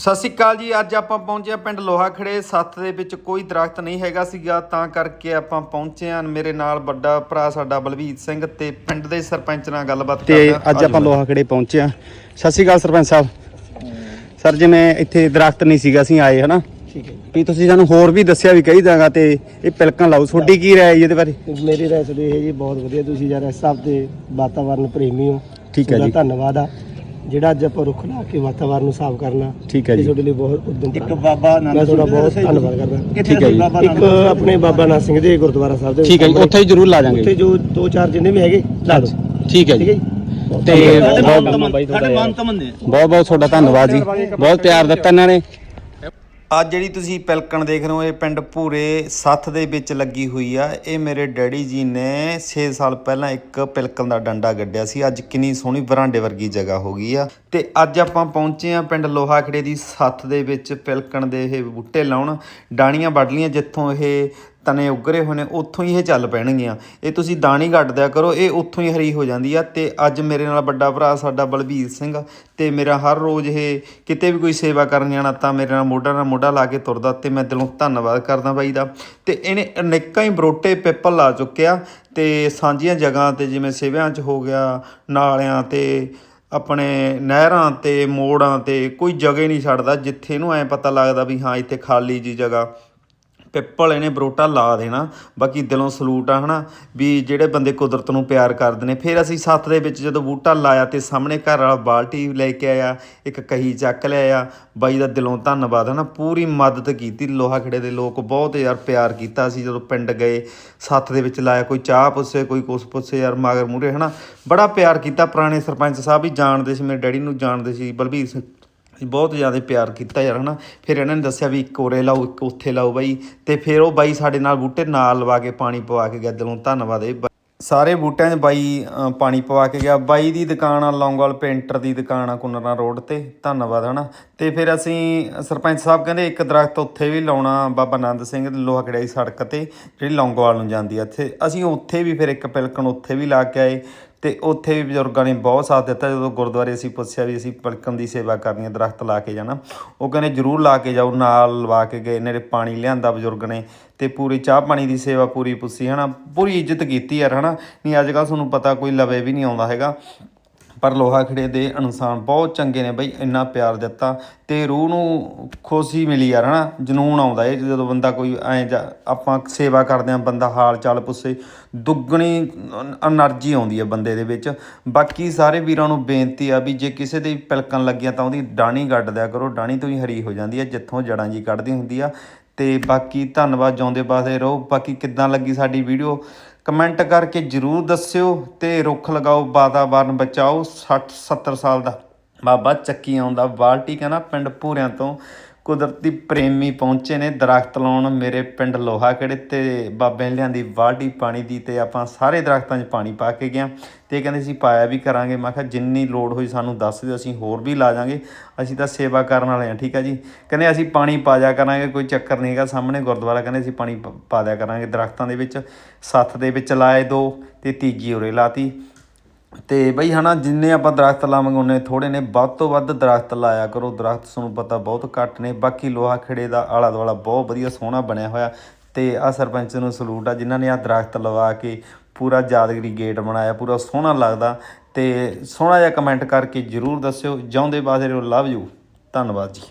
ਸਤਿ ਸ਼੍ਰੀ ਅਕਾਲ ਜੀ ਅੱਜ ਆਪਾਂ ਪਹੁੰਚੇ ਹਾਂ ਪਿੰਡ ਲੋਹਾ ਖੜੇ ਸੱਤ ਦੇ ਵਿੱਚ ਕੋਈ ਦਰਖਤ ਨਹੀਂ ਹੈਗਾ ਸੀਗਾ ਤਾਂ ਕਰਕੇ ਆਪਾਂ ਪਹੁੰਚੇ ਹਾਂ। ਮੇਰੇ ਨਾਲ ਵੱਡਾ ਭਰਾ ਸਾਡਾ ਬਲਵੀਰ ਸਿੰਘ ਤੇ ਪਿੰਡ ਦੇ ਸਰਪੰਚ ਨਾਲ ਗੱਲਬਾਤ ਤੇ ਕਰਦੇ। ਹਾਂ ਅੱਜ ਆਪਾਂ ਲੋਹਾ ਖੜੇ ਪਹੁੰਚੇ ਆ ਸਤਿ ਸ਼੍ਰੀ ਅਕਾਲ ਸਰਪੰਚ ਸਾਹਿਬ। ਸਰ ਜਿਵੇਂ ਇੱਥੇ ਦਰਖਤ ਨਹੀਂ ਸੀਗਾ ਅਸੀਂ ਆਏ ਹਨਾ? ਠੀਕ ਹੈ ਵੀ ਤੁਸੀਂ ਸਾਨੂੰ ਹੋਰ ਵੀ ਦੱਸਿਆ ਵੀ ਕਈ ਜਗ੍ਹਾ ਤੇ ਇਹ ਪਿਲਕਾਂ ਲਾਓ। ਤੁਹਾਡੀ ਕੀ ਰਾਏ ਜੀ ਇਹਦੇ ਬਾਰੇ? ਜੀ ਮੇਰੀ ਰਾਏ ਤੁਹਾਡੀ ਇਹ ਜੀ ਬਹੁਤ ਵਧੀਆ। ਤੁਸੀਂ ਯਾਰ ਇਸ ਹਿਸਾਬ ਦੇ ਵਾਤਾਵਰਨ ਪ੍ਰੇਮੀ ਹੋ। ਠੀਕ ਹੈ ਜੀ। ਧੰਨਵਾਦ ਆ। ਜਿਹੜਾ ਅੱਜ ਆਪਾਂ ਰੁੱਖ ਲਾ ਕੇ ਵਾਤਾਵਰਨ ਨੂੰ ਸਾਫ਼ ਕਰਨਾ ਠੀਕ ਹੈ ਇਹ ਜੀ। ਤੁਹਾਡੇ ਲਈ ਬਹੁਤ ਉਦਮ ਇੱਕ ਬਾਬਾ ਮੈਂ ਨਾਨਕ ਤੁਹਾਡਾ ਬਹੁਤ ਧੰਨਵਾਦ ਕਰਦਾ। ਠੀਕ ਹੈ ਜੀ। ਇੱਕ ਆਪਣੇ ਬਾਬਾ ਨਾਨਕ ਸਿੰਘ ਦੇ ਗੁਰਦੁਆਰਾ ਸਾਹਿਬ ਦੇ ਠੀਕ ਹੈ ਜੀ ਉੱਥੇ ਹੀ ਜ਼ਰੂਰ ਲਾ ਉੱਥੇ ਜਾਾਂਗੇ ਜੋ ਦੋ ਚਾਰ ਜਿੰਨੇ ਵੀ ਹੈਗੇ ਲਾ ਦਿਓ। ਠੀਕ ਹੈ ਠੀਕ ਹੈ ਜੀ? ਜੀ ਤੇ ਬਹੁਤ ਬਹੁਤ ਬਹੁਤ ਤੁਹਾਡਾ ਧੰਨਵਾਦ ਜੀ। ਬਹੁਤ ਪਿਆਰ ਦਿੱਤਾ ਇਹਨਾਂ ਨੇ। ਅੱਜ ਜਿਹੜੀ ਤੁਸੀਂ ਪਿਲਕਣ ਦੇਖ ਰਹੇ ਹੋ, ਇਹ ਪਿੰਡ ਭੂਰੇ ਸੱਥ ਦੇ ਵਿੱਚ ਲੱਗੀ ਹੋਈ ਆ। ਇਹ ਮੇਰੇ ਡੈਡੀ ਜੀ ਨੇ 6 ਸਾਲ ਪਹਿਲਾਂ ਇੱਕ ਪਿਲਕਣ ਦਾ ਡੰਡਾ ਗੱਡਿਆ ਸੀ। ਅੱਜ ਕਿੰਨੀ ਸੋਹਣੀ ਬਰਾਂਡੇ ਵਰਗੀ ਜਗ੍ਹਾ ਹੋ ਗਈ ਆ। ਤੇ ਅੱਜ ਆਪਾਂ ਪਹੁੰਚੇ ਆ ਪਿੰਡ ਲੋਹਾਖੜੇ ਦੀ ਸੱਥ ਦੇ ਵਿੱਚ ਪਿਲਕਣ ਦੇ ਇਹ ਬੂਟੇ ਲਾਉਣ। ਡਾਣੀਆਂ ਵੱਢ ਲੀਆਂ ਜਿੱਥੋਂ ਇਹ ਤਨੇ ਉਗਰੇ ਹੋਏ ਨੇ, ਉੱਥੋਂ ਹੀ ਇਹ ਚੱਲ ਪੈਣਗੀਆਂ। ਇਹ ਤੁਸੀਂ ਦਾਣੀ ਕੱਢ ਦਿਆ ਕਰੋ, ਇਹ ਉੱਥੋਂ ਹੀ ਹਰੀ ਹੋ ਜਾਂਦੀ ਆ। ਤੇ ਅੱਜ ਮੇਰੇ ਨਾਲ ਵੱਡਾ ਭਰਾ ਸਾਡਾ ਬਲਬੀਰ ਸਿੰਘ ਤੇ ਮੇਰਾ ਹਰ ਰੋਜ਼ ਇਹ ਕਿਤੇ ਵੀ ਕੋਈ ਸੇਵਾ ਕਰਨ ਜਾਣਾ ਤਾਂ ਮੇਰੇ ਨਾਲ ਮੋਢਾ ਨਾਲ ਮੋਢਾ ਲਾ ਕੇ ਤੁਰਦਾ ਤੇ ਮੈਂ ਦਿਲੋਂ ਧੰਨਵਾਦ ਕਰਦਾ ਬਾਈ ਦਾ। ਤੇ ਇਹਨੇ ਅਨੇਕਾਂ ਹੀ ਬਰੋਟੇ ਪਿੱਪਲ ਲਾ ਚੁੱਕਿਆ ਤੇ ਸਾਂਝੀਆਂ ਜਗ੍ਹਾ ਤੇ ਜਿਵੇਂ ਸੇਵਿਆਂ 'ਚ ਹੋ ਗਿਆ, ਨਾਲਿਆਂ ਤੇ ਆਪਣੇ ਨਹਿਰਾਂ ਤੇ ਮੋੜਾਂ ਤੇ ਕੋਈ ਜਗ੍ਹਾ ਹੀ ਨਹੀਂ ਛੱਡਦਾ, ਜਿੱਥੇ ਇਹਨੂੰ ਐਂ ਪਤਾ ਲੱਗਦਾ ਵੀ ਹਾਂ, ਇੱਥੇ ਖਾਲੀ ਜਿਹੀ ਜਗ੍ਹਾ। ਪਿੱਪਲ ਇਹਨੇ ਬਰੋਟਾ ਲਾ ਦੇਣਾ, ਬਾਕੀ ਦਿਲੋਂ ਸਲੂਟ ਆ, ਹਨਾ? ਵੀ ਜਿਹੜੇ ਬੰਦੇ ਕੁਦਰਤ ਨੂੰ ਪਿਆਰ ਕਰਦੇ ਨੇ, ਫਿਰ ਅਸੀਂ ਸੱਤ ਦੇ ਵਿੱਚ ਜਦੋਂ ਬੂਟਾ ਲਾਇਆ ਤੇ ਸਾਹਮਣੇ ਘਰ ਵਾਲਾ ਬਾਲਟੀ ਲੈ ਕੇ ਆਇਆ, ਇੱਕ ਕਹੀ ਚੱਕ ਲਿਆ ਬਾਈ ਦਾ ਦਿਲੋਂ ਧੰਨਵਾਦ, ਹਨਾ? ਪੂਰੀ ਮਦਦ ਕੀਤੀ, ਲੋਹਾ ਖੜੇ ਦੇ ਲੋਕ ਬਹੁਤ ਯਾਰ ਪਿਆਰ ਕੀਤਾ ਸੀ ਜਦੋਂ ਪਿੰਡ ਗਏ ਸੱਤ ਦੇ ਵਿੱਚ ਲਾਇਆ, ਕੋਈ ਚਾਹ ਪੁੱਛੇ, ਕੋਈ ਕੁਛ ਪੁੱਛੇ ਯਾਰ ਮਗਰ ਮੂਰੇ ਹਨਾ? ਬੜਾ ਪਿਆਰ ਕੀਤਾ ਪੁਰਾਣੇ ਸਰਪੰਚ ਸਾਹਿਬ ਵੀ ਜਾਣਦੇ ਸੀ, ਮੇਰੇ ਡੈਡੀ ਨੂੰ ਜਾਣਦੇ ਸੀ, ਬਲਬੀਰ ਸਿੰਘ ਬਹੁਤ ਜ਼ਿਆਦਾ ਪਿਆਰ ਕੀਤਾ ਯਾਰ, ਹਨਾ? ਫਿਰ ਇਹਨਾਂ ਨੇ ਦੱਸਿਆ ਵੀ ਇੱਕ ਉਰੇ ਲਾਓ, ਇੱਕ ਉੱਥੇ ਲਾਓ ਬਾਈ। ਤੇ ਫਿਰ ਉਹ ਬਾਈ ਸਾਡੇ ਨਾਲ ਬੂਟੇ ਨਾਲ ਲਵਾ ਕੇ ਪਾਣੀ ਪਵਾ ਕੇ ਗਿਆ ਦਿਲੋਂ। ਧੰਨਵਾਦ ਇਹ ਬਾਈ। ਸਾਰੇ ਬੂਟਿਆਂ 'ਚ ਬਾਈ ਪਾਣੀ ਪਵਾ ਕੇ ਗਿਆ। ਬਾਈ ਦੀ ਦੁਕਾਨ ਆ, ਲੌਂਗਵਾਲ ਪੇਂਟਰ ਦੀ ਦੁਕਾਨ ਆ ਕੁਨਰਾ ਰੋਡ ਤੇ। ਧੰਨਵਾਦ, ਹਨਾ? ਤੇ ਫਿਰ ਅਸੀਂ, ਸਰਪੰਚ ਸਾਹਿਬ ਕਹਿੰਦੇ ਇੱਕ ਦਰਖਤ ਉੱਥੇ ਵੀ ਲਾਉਣਾ, ਬਾਬਾ ਆਨੰਦ ਸਿੰਘ ਲੋਹਾ ਖੜਿਆਈ ਸੜਕ ਤੇ, ਜਿਹੜੀ ਲੌਂਗਵਾਲ ਨੂੰ ਜਾਂਦੀ ਆ ਇੱਥੇ। ਅਸੀਂ ਉੱਥੇ ਵੀ ਫਿਰ ਇੱਕ ਪਿਲਕਣ ਉੱਥੇ ਵੀ ਲਾ ਕੇ ਆਏ। ਤੇ ਉੱਥੇ ਵੀ ਬਜ਼ੁਰਗਾਂ ਨੇ ਬਹੁਤ ਸਾਥ ਦਿੱਤਾ। ਜਦੋਂ ਗੁਰਦੁਆਰੇ ਅਸੀਂ ਪੁੱਛਿਆ ਵੀ ਅਸੀਂ ਪਲਕਣ ਦੀ ਸੇਵਾ ਕਰਨੀ ਹੈ, ਦਰਖਤ ਲਾ ਕੇ ਜਾਣਾ, ਉਹ ਕਹਿੰਦੇ ਜਰੂਰ ਲਾ ਕੇ ਜਾਓ, ਨਾਲ ਲਵਾ ਕੇ ਗਏ ਨੇ ਪਾਣੀ ਲਿਆਂਦਾ ਬਜ਼ੁਰਗ ਨੇ ਤੇ ਪੂਰੀ ਚਾਹ ਪਾਣੀ ਦੀ ਸੇਵਾ ਪੂਰੀ ਪੁੱਛੀ, ਹਨਾ, ਪੂਰੀ ਇੱਜ਼ਤ ਕੀਤੀ ਯਾਰ, ਹਨਾ। ਨਹੀਂ, ਅੱਜ ਕੱਲ੍ਹ ਤੁਹਾਨੂੰ ਪਤਾ ਕੋਈ ਲਵੇ ਵੀ ਨਹੀਂ ਆਉਂਦਾ ਹੈਗਾ। ਪਰ ਲੋਹਾ ਖੜੇ ਦੇ ਇਨਸਾਨ ਬਹੁਤ ਚੰਗੇ ਨੇ ਬਈ, ਇੰਨਾ ਪਿਆਰ ਦਿੱਤਾ ਤੇ ਰੂਹ ਨੂੰ ਖੁਸ਼ੀ ਮਿਲੀ ਯਾਰ, ਹਨਾ? ਜਨੂਨ ਆਉਂਦਾ ਏ, ਜਦੋਂ ਬੰਦਾ ਕੋਈ ਐ ਆਪਾਂ ਸੇਵਾ ਕਰਦੇ ਆ ਬੰਦਾ ਹਾਲ ਚਾਲ ਪੁੱਛੇ, ਦੁੱਗਣੀ એનર્ਜੀ ਆਉਂਦੀ ਹੈ ਬੰਦੇ ਦੇ ਵਿੱਚ। ਬਾਕੀ ਸਾਰੇ ਵੀਰਾਂ ਨੂੰ ਬੇਨਤੀ ਆ ਵੀ ਜੇ ਕਿਸੇ ਦੇ ਪਲਕਣ ਲੱਗੀਆਂ ਤਾਂ ਉਹਦੀ ਡਾਣੀ ਗੱਡ ਦਿਆ ਕਰੋ ਡਾਣੀ ਤੋਂ ਹੀ ਹਰੀ ਹੋ ਜਾਂਦੀ ਹੈ, ਜਿੱਥੋਂ ਜੜਾਂ ਜੀ ਕੱਢਦੀ ਹੁੰਦੀ ਆ। ਤੇ ਬਾਕੀ ਧੰਨਵਾਦ, ਜਾਉਂਦੇ ਪਾਸੇ ਰਹੋ। ਬਾਕੀ ਕਿੱਦਾਂ ਲੱਗੀ ਸਾਡੀ ਵੀਡੀਓ? ਕਮੈਂਟ ਕਰਕੇ ਜਰੂਰ ਦੱਸਿਓ ਤੇ ਰੁੱਖ ਲਗਾਓ, ਵਾਤਾਵਰਨ ਬਚਾਓ 60 70 ਸਾਲ ਦਾ। ਬਾਬਾ ਚੱਕੀ ਆਉਂਦਾ ਬਾਲਟੀ ਕਹਿੰਦਾ ਪਿੰਡ ਭੂਰਿਆਂ ਤੋਂ। ਕੁਦਰਤੀ ਪ੍ਰੇਮੀ ਪਹੁੰਚੇ ਨੇ, ਦਰਖਤ ਲਾਉਣ। ਮੇਰੇ ਪਿੰਡ ਲੋਹਾ ਕਿਹੜੇ ਤੇ ਬਾਬੇ ਨੇ ਲਿਆਂਦੀ ਬਾਲਟੀ ਪਾਣੀ ਦੀ ਤੇ ਆਪਾਂ ਸਾਰੇ ਦਰਖਤਾਂ 'ਚ ਪਾਣੀ ਪਾ ਕੇ ਗਿਆ ਤੇ ਕਹਿੰਦੇ ਸੀ ਪਾਇਆ ਵੀ ਕਰਾਂਗੇ। ਮੈਂ ਕਿਹਾ ਜਿੰਨੀ ਲੋੜ ਹੋਈ ਸਾਨੂੰ ਦੱਸ ਦਿਓ, ਅਸੀਂ ਹੋਰ ਵੀ ਲਾ ਜਾਾਂਗੇ। ਅਸੀਂ ਤਾਂ ਸੇਵਾ ਕਰਨ ਵਾਲੇ ਆ, ਠੀਕ ਆ ਜੀ? ਕਹਿੰਦੇ ਅਸੀਂ ਪਾਣੀ ਪਾ ਜਾ ਕਰਾਂਗੇ, ਕੋਈ ਚੱਕਰ ਨਹੀਂ ਹੈਗਾ ਸਾਹਮਣੇ। ਗੁਰਦੁਆਰਾ ਕਹਿੰਦੇ ਅਸੀਂ ਪਾਣੀ ਪ- ਪਾ ਦਿਆ ਕਰਾਂਗੇ ਦਰਖਤਾਂ ਦੇ ਵਿੱਚ। ਸੱਤ ਦੇ ਵਿੱਚ ਲਾਏ ਦੋ ਤੇ ਤੀਜੀ ਉਰੇ ਲਾਤੀ। ਤੇ ਬਈ ਹਨਾ, ਜਿੰਨੇ ਆਪਾਂ ਦਰਖਤ ਲਾਵਾਂਗੇ ਉਹਨੇ ਥੋੜੇ ਨੇ। ਵੱਧ ਤੋਂ ਵੱਧ ਦਰਖਤ ਲਾਇਆ ਕਰੋ। ਦਰਖਤ ਤੁਹਾਨੂੰ ਪਤਾ ਬਹੁਤ ਘੱਟ ਨੇ। ਬਾਕੀ ਲੋਹਾ ਖੇੜੇ ਦਾ ਆਲਾ ਦੁਆਲਾ ਬਹੁਤ ਵਧੀਆ ਸੋਹਣਾ ਬਣਿਆ ਹੋਇਆ। ਤੇ ਆ ਸਰਪੰਚ ਨੂੰ ਸਲੂਟ ਆ, ਜਿਨ੍ਹਾਂ ਨੇ ਆ ਦਰਖਤ ਲਵਾ ਕੇ ਪੂਰਾ ਯਾਦਗਰੀ ਗੇਟ ਬਣਾਇਆ, ਪੂਰਾ ਸੋਹਣਾ ਲੱਗਦਾ। ਤੇ ਸੋਹਣਾ ਜਿਹਾ ਕਮੈਂਟ ਕਰਕੇ ਜਰੂਰ ਦੱਸਿਓ। ਜਿਉਂਦੇ ਬਾਸੇ ਲਵ ਯੂ। ਧੰਨਵਾਦ ਜੀ।